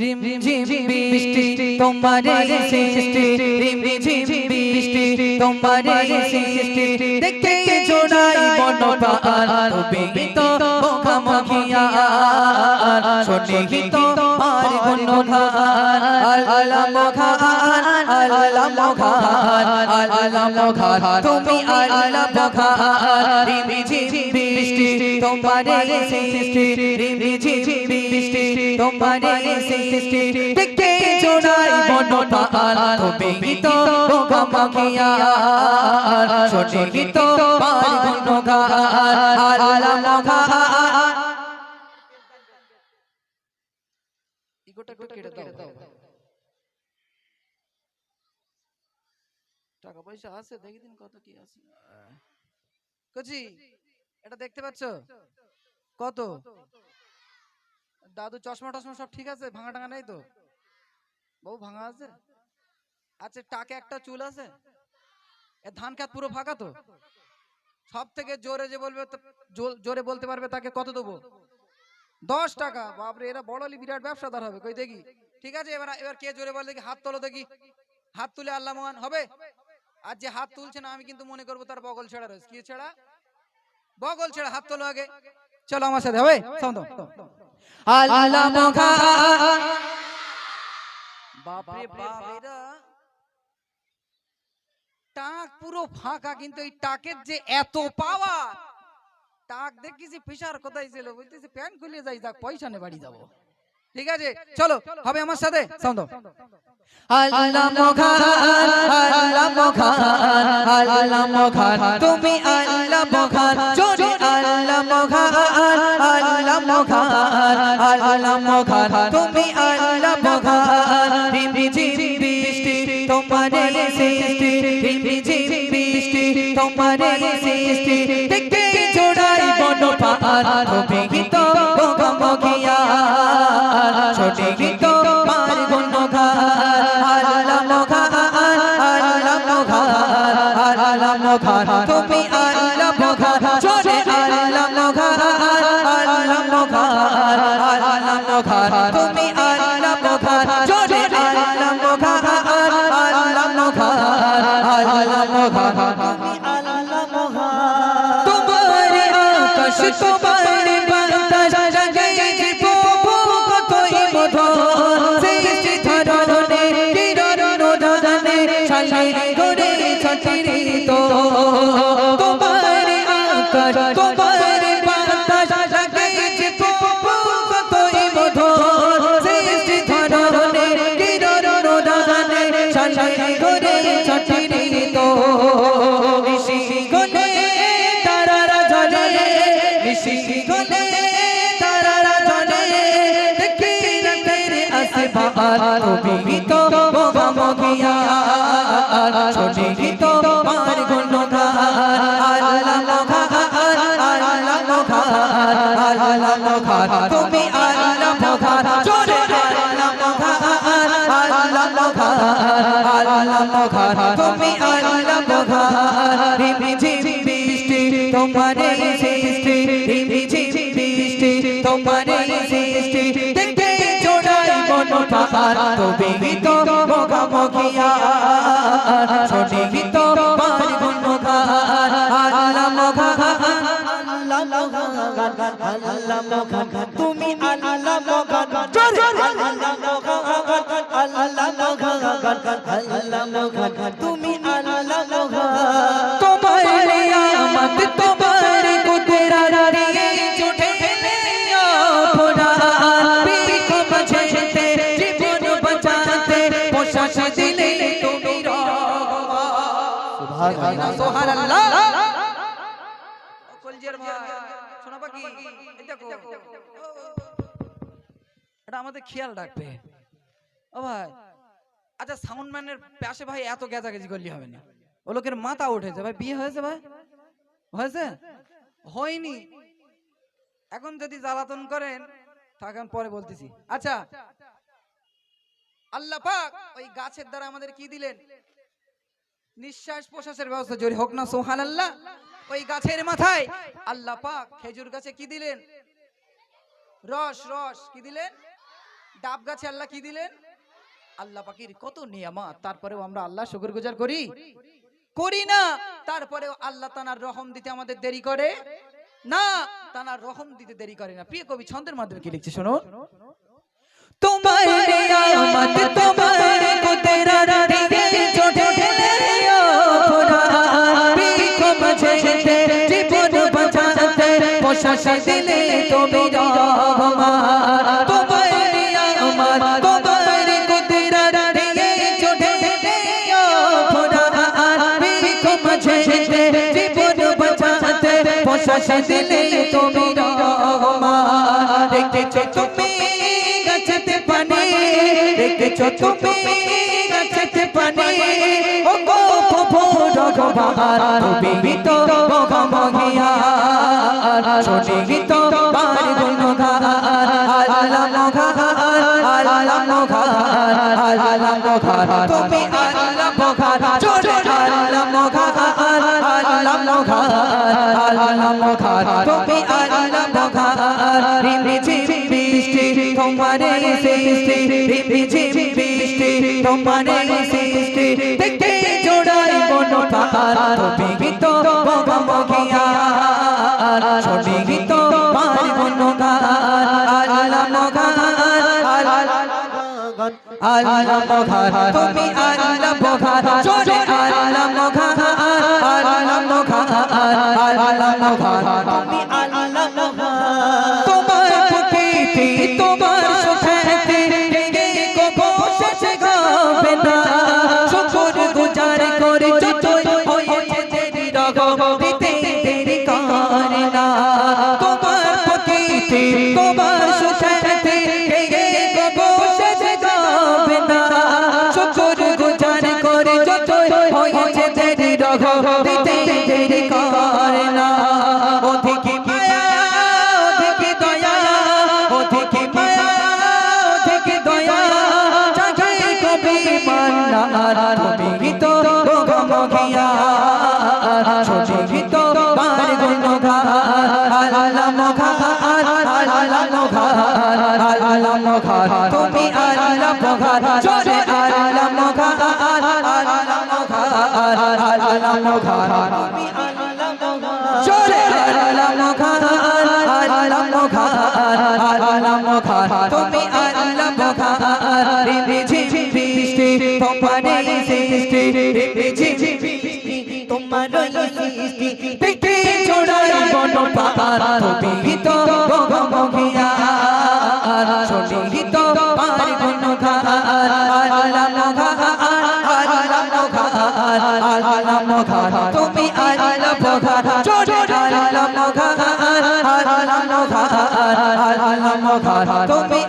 রিম ঝিম বৃষ্টি তোমারে সৃষ্টি রিম ঝিম বৃষ্টি তোমারে সৃষ্টি। দেখে জোড়াই বনপাল তুমি তো মুখামুখিয়া শোনে তো আর গুণগান আল্লাহ মোখান আল্লাহ মোখান আল্লাহ মোখান তুমি আল্লাহ মোখান রিম ঝিম বৃষ্টি তোমারে সৃষ্টি রিম ঝিম বৃষ্টি তোমারে ইগোটা কেটে দাও টাকা পয়সা আছে দেখি দিন কত কি আছে। কচি এটা দেখতে পাচ্ছ? কত? দাদু চশমা টশমা সব ঠিক আছে? ভাঙা টাঙা নেই তো? বউ ভাঙা আছে? আচ্ছা টাকে একটা চুল আছে? এ ধান খেত পুরো ফাঁকা তো? সব থেকে জোরে যে বলবে জোরে বলতে পারবে তাকে কত দেবো? দশ টাকা। বাপরে এরা বড়লি বিরাট ব্যবসাদার হবে। কই দেখি? ঠিক আছে এবার এবার কে জোরে বলে দেখি? হাত তোলো দেখি। হাত তুলে আল্লাহ মহান হবে? আর যে হাত তুলছে না আমি কিন্তু মনে করব তার বগল ছেড়া রয়েছে। কি ছেড়া? বগল ছেড়া হাত তোলো আগে। চলো আমার সাথে হবে? বাপরে বাপ টাক পুরো ফাঁকা কিন্তু এই টাকের যে এত পাওয়া টাক দেখেছি পেশার কোথায় ছিল বলতেছি প্যান্ট খুলে যাই যাক পয়সা নে বাড়ি যাব। ঠিক আছে? চলো হবে আমার সাথে? সাউন্ড তুমি তুমি তোমারে সৃষ্টি রিম ঝিম মুখামুখিয়া ছোটে গীত পার গুণগান আল্লাহ মোখান আল্লাহ মোখান আল্লাহ মোখান তুমি আল্লাহ মোখান ছোটে আল্লাহ মোখান আল্লাহ মোখান আল্লাহ মোখান তুমি আল্লাহ মোখান ছোটে আল্লাহ মোখান আল্লাহ মোখান আল্লাহ মোখান তুমি আল্লাহ মোখান তোমার আকাশ তোমার আকাশ তোমার বাতাস জাগাইছে প্রভু কতই মধুর সৃষ্টি ধরনে কিরণ ধরনে শালে করে ছটিরিত ঋষি গনে তারারা জ্বলে ঋষি গনে তারারা জ্বলে দেখি রাতের আসবান তুমি তো মোগামগিয়া আল্লাহ মোগান আল্লাহ মোগান তুমি আল্লাহ মোগান জোরে আল্লাহ মোগান আল্লাহ মোগান আল্লাহ মোগান তুমি আল্লাহ মোগান মোগান তুমি আল্লাহ মোগান জোরে আল্লাহ মোগান আল্লাহ মোগান আল্লাহ মোগান তুমি আল্লাহ মোগান তোমার নিয়ামত তোমার কুদরত দিয়ে জুটে পুরান বিক বাঁচাতে জীবন বাঁচাতে পোশাক দিলে তুমি রহমান সুবহানাল্লাহ কলজিয়ার এটা আমাদের খেয়াল রাখবে। ও ভাই। আচ্ছা সাউন্ড ম্যানের পাশে ভাই এত গেজাগেজি করলে হবে না। ও লোকের মাথা উঠেছে। ভাই, বিয়ে হয়েছে, ভাই? হয়েছে? হয়নি। এখন যদি জ্বালাতন করেন তখন পরে বলতেছি। আচ্ছা। আল্লাহ পাক ওই গাছের দ্বারা আমাদের কি দিলেন? নিঃশ্বাস প্রশ্বাসের ব্যবস্থা জোরে হোক না সোহান আল্লাহ ওই গাছের মাথায়। আল্লাহ পাক খেজুর গাছে কি দিলেন? রস রস কি দিলেন? ডাব গাছে আল্লাহ কি দিলেন? আল্লাহ পাখির কত নিয়ামত। তারপরেও আমরা আল্লাহ শুকর গুজার করি? করি না। তারপরেও আল্লাহ তানার রহম দিতে আমাদের দেরি করে? না তানার রহম দিতে দেরি করে না। প্রিয় কবি ছন্দের মাধ্যমে কি লিখছে শোনো তোমার তোমার প্রশ্বাস দিলে তুমি রহমান। তোমার নিয়ামত তোমার কুদরত দিয়ে বিকো মাঝেতে জীবন বাঁচাতে তুমি রহমান। পানি ও গো মগমগিয়া শুনি তো বার গুণগার আল্লাহ মগার আল্লাহ মগার আল্লাহ মগার তুমি আল্লাহ মগার জোরে আল্লাহ মগার আল্লাহ মগার আল্লাহ মগার তুমি আল্লাহ মগার রিমিঝি বৃষ্টি, তোমারে সৃষ্টি রিমিঝি বৃষ্টি, তোমারে সৃষ্টি। দেখে জোড়াই বন পাহাড় তুমি তো আল্লাহ মগার তুমি আল্লাহ মগার জোরে আল্লাহ মগার আল্লাহ মগার আল্লাহ মগার তুমি আল্লাহ মগার তোমার প্রকৃতি তোমার সুখেতে গে গো শেষ গাবে না। শুকর গুজার করে যতই হয়েছে দেরি রগম দিতে দেরি করে না। অধিক মায়া, অধিক দয়া, অধিক মায়া, অধিক দয়া, জাগে কবি মান্নার বন পাহাড় তুমি তো গগমগিয়া শুনি তো পার গুণ গার আল্লাহ মগার আল্লাহ মগার আল্লাহ তুমি আল্লাহ মগার জোরে আল্লাহ মগার আল্লাহ মগার আল্লাহ মগার তুমি